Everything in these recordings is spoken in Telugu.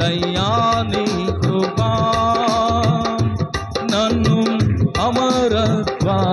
సయ్యాని కృపా నన్ను అమరత్వానికి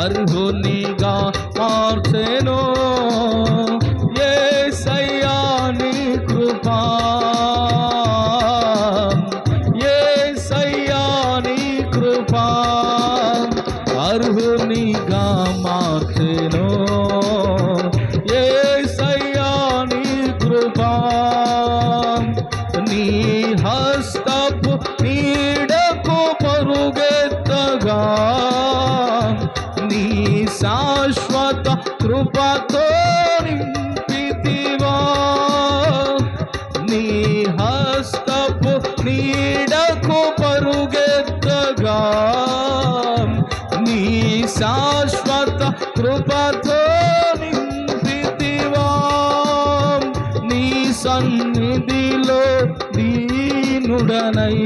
అర్హునిగా మార్చెను ఏ సయ్యాని కృపా ఏ సయ్యాని కృపా అర్హునిగా నింపితివా నీ హస్తపు నీడకు పరుగెత్తగా? నీ శాశ్వత కృపతో నింపితివా నీ సన్నిధిలో దీనుడనై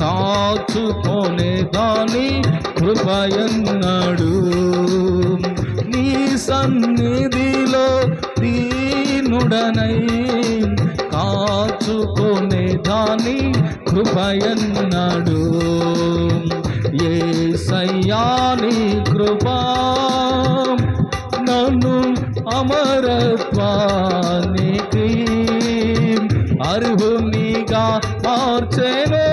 కాచుకొనే దాని కృపయన్ దీనుడనై కాచుకునే దాని కృపయన్నాడు. ఏ సయ్యాని కృపా నన్ను అమరత్వానికి అర్హునిగా మార్చేనే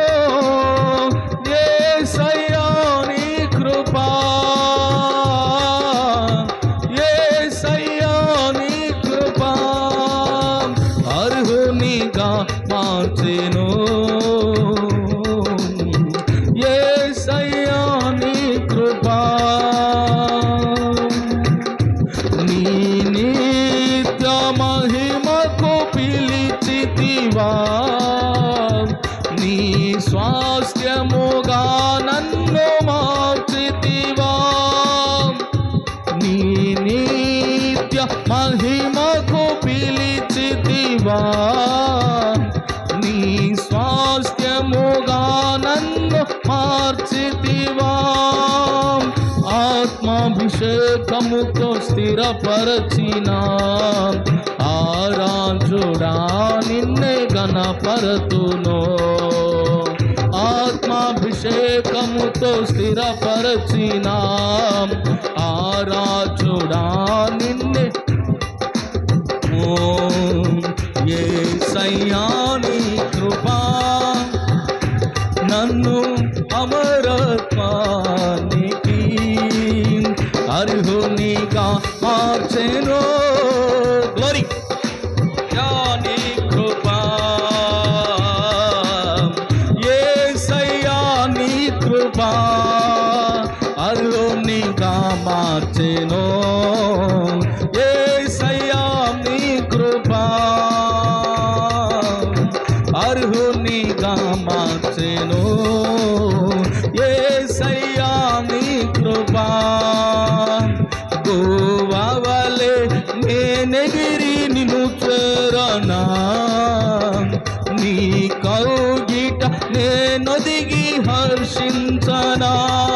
నిత్య మహిమకు పిలిచితివా నీ స్వాస్థ్యముగా నన్ను మార్చితివా ఆత్మాభిషేకముతో స్థిరపరచిన ఆరాజుడా నిన్నే గణపరతును ఆత్మాభిషేకముతో స్థిరపరచిన ఆరాజుడా సయ్యాని కృపా. నన్ను అమరత్వానికి అర్హునిగా మార్చెను. Glory yeah అర్హునిగా మార్చెను. ఏ సయ్యాని కృపా. గోవావలే నేనెగిరి నిన్ను చేరనా? నీ కౌగిట నేనొదిగి హర్షించనా?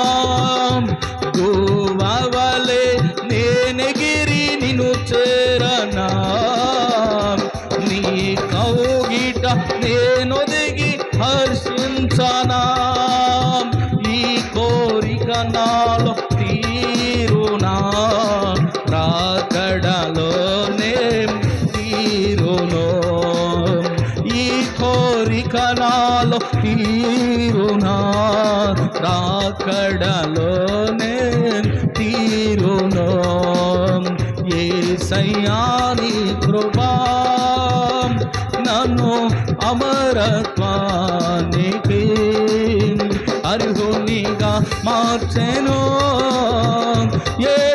కోరిక నాలో తీరునా రాకడలోనే తీరును? ఏ సయ్యాని కృపా? నన్ను అమరత్వానికి అర్హునిగా మార్చెను. ఏ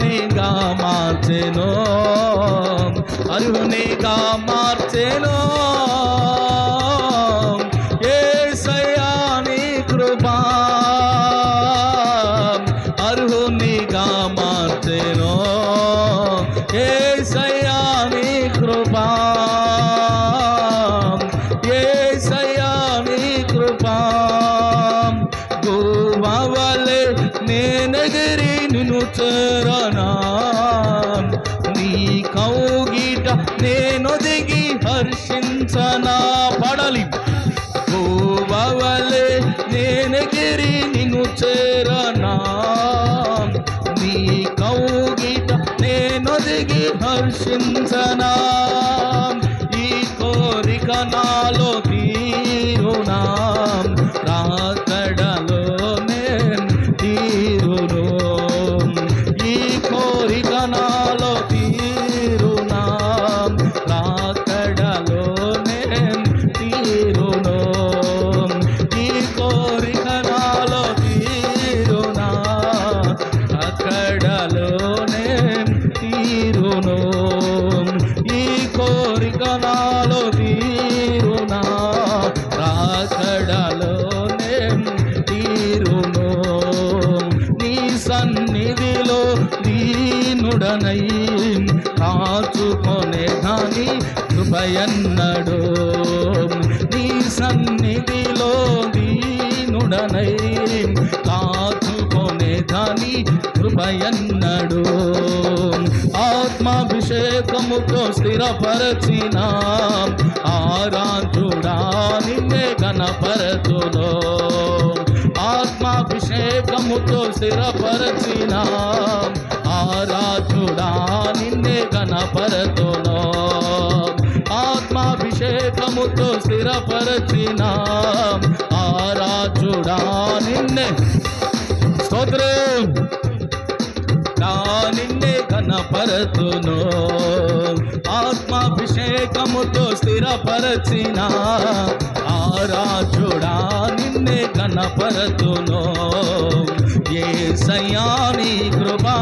అర్హునిగా మార్చెను. అర్హునిగా మార్చెను. ఏ సయాని కృపా. అర్హునిగా మార్చెను. ఏ సయాని కృపా. ఏ సయాని కృపా. గోవలే నేనగిరి నిన్ను శరణాం నీ కౌగిట నేనొదిగి హర్షించనా పడలి. భూవలే నేనెగిరి నిన్ను చేరణాం నీ కౌగిట నేనొదిగి హర్షించనా సన్నిధిలో దీనుడనై కాచుకొనే దాని కృపయన్నడు. నీ సన్నిధిలో దీనుడనై కాచుకొనే దాని కృపయన్నడు. ఆత్మాభిషేకముతో స్థిరపరచిన. ఆరాధుడా నిన్నే గణపరతులో ఆత్మాభిషేకముతో స్థిరపరచిన ఆరాధుడా నిన్నే గణపరతును. ఆత్మాభిషేకముతో స్థిరపరచిన ఆరాధుడా నిన్నే. స్తోత్రం. నిన్నే గణపరతును. ఆత్మాభిషేకముతో స్థిరపరచిన ఆరాజుడా నిన్నే కనపరతునో ఏ సయాని కృపా.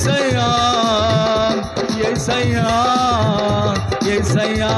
ஏசையா ஏசையா ஏசையா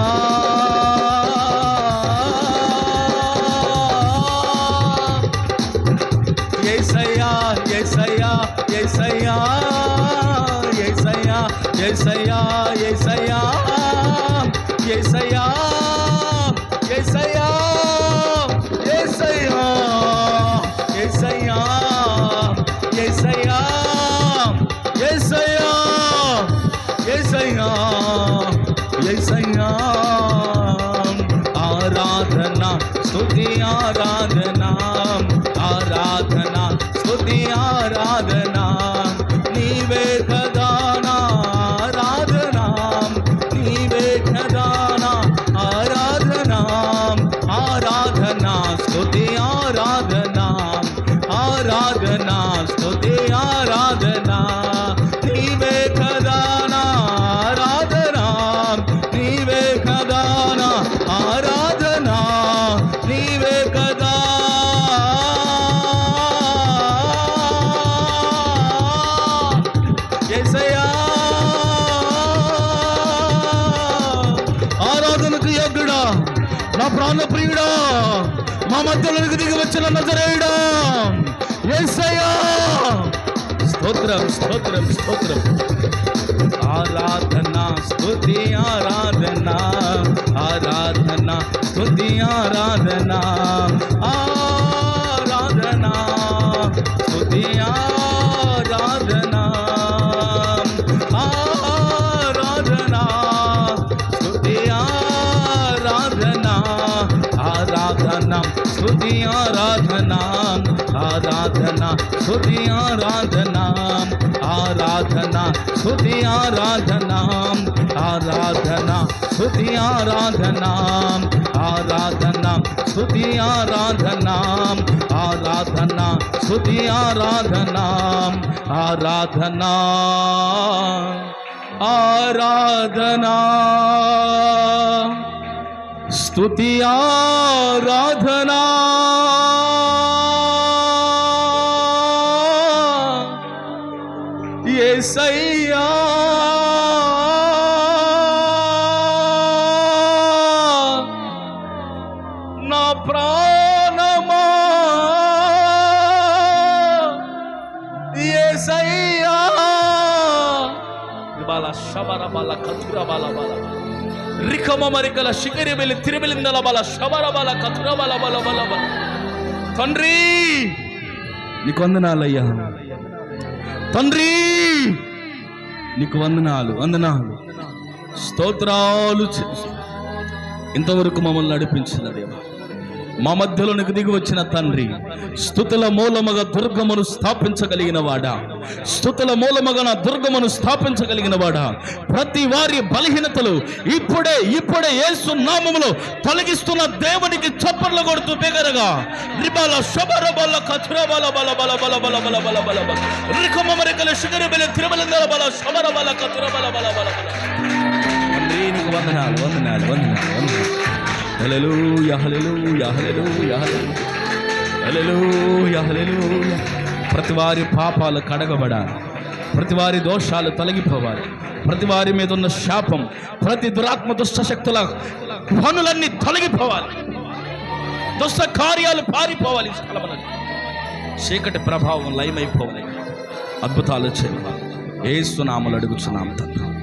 स्तोत्रम स्तोत्रम स्तोत्रम। आराधना, स्तुति, आराधना। आराधना, स्तुति, आराधना। आराधना, स्तुति, आराधना। आराधना, स्तुति, आराधना। आराधना, स्तुति, आराधना। आराधना, स्तुति, आराधना। सुधि आराधना आराधना, सुधि आराधना आराधना, सुधि आराधना आराधना, सुधि आराधना आराधना आराधना। स्तुति आराधना। ये सही బాల శబర బాల కతుర బాల బాల రికమ మరికల శిఖరి వెళ్ళి తిరిమిలిందల బాల శబర బాల కతుర బాల బాల బాల బాల తండ్రి నీకు వందనాలయ్యా తండ్రి నీకు వందనాలు వందనాలు. స్తోత్రాలు ఇంతవరకు మమ్మల్ని నడిపించిన దేవా మా మధ్యలోనికి దిగి వచ్చిన తండ్రి స్థుతుల మూలముగా దుర్గమును స్థాపించగలిగిన వాడా స్థుతుల మూలముగా నా దుర్గమును స్థాపించగలిగిన వాడా ప్రతి వారి బలహీనతలు ఇప్పుడే ఇప్పుడే యేసు నామములో తొలగిస్తున్న దేవునికి చప్పర్లు కొడుతూ బిగరగా రిబాల శబర బల కచుర బల బల బల బల బల బల బల బల బల రికమ మరికల బల తిరుమల బల శబర బల కచుర బల బల బల బల వందనాలు వందనాలు వందనాలు వందనాలు ప్రతి వారి పాపాలు కడగబడాలి. ప్రతి వారి దోషాలు తొలగిపోవాలి. ప్రతి వారి మీద ఉన్న శాపం ప్రతి దురాత్మ దుష్ట శక్తుల పనులన్నీ తొలగిపోవాలి. దుష్ట కార్యాలు పారిపోవాలి చీకటి ప్రభావం లయమైపోవాలి. అద్భుతాలు చేయాలి ఏసునామలు అడుగుచున్నాం తండ్రి.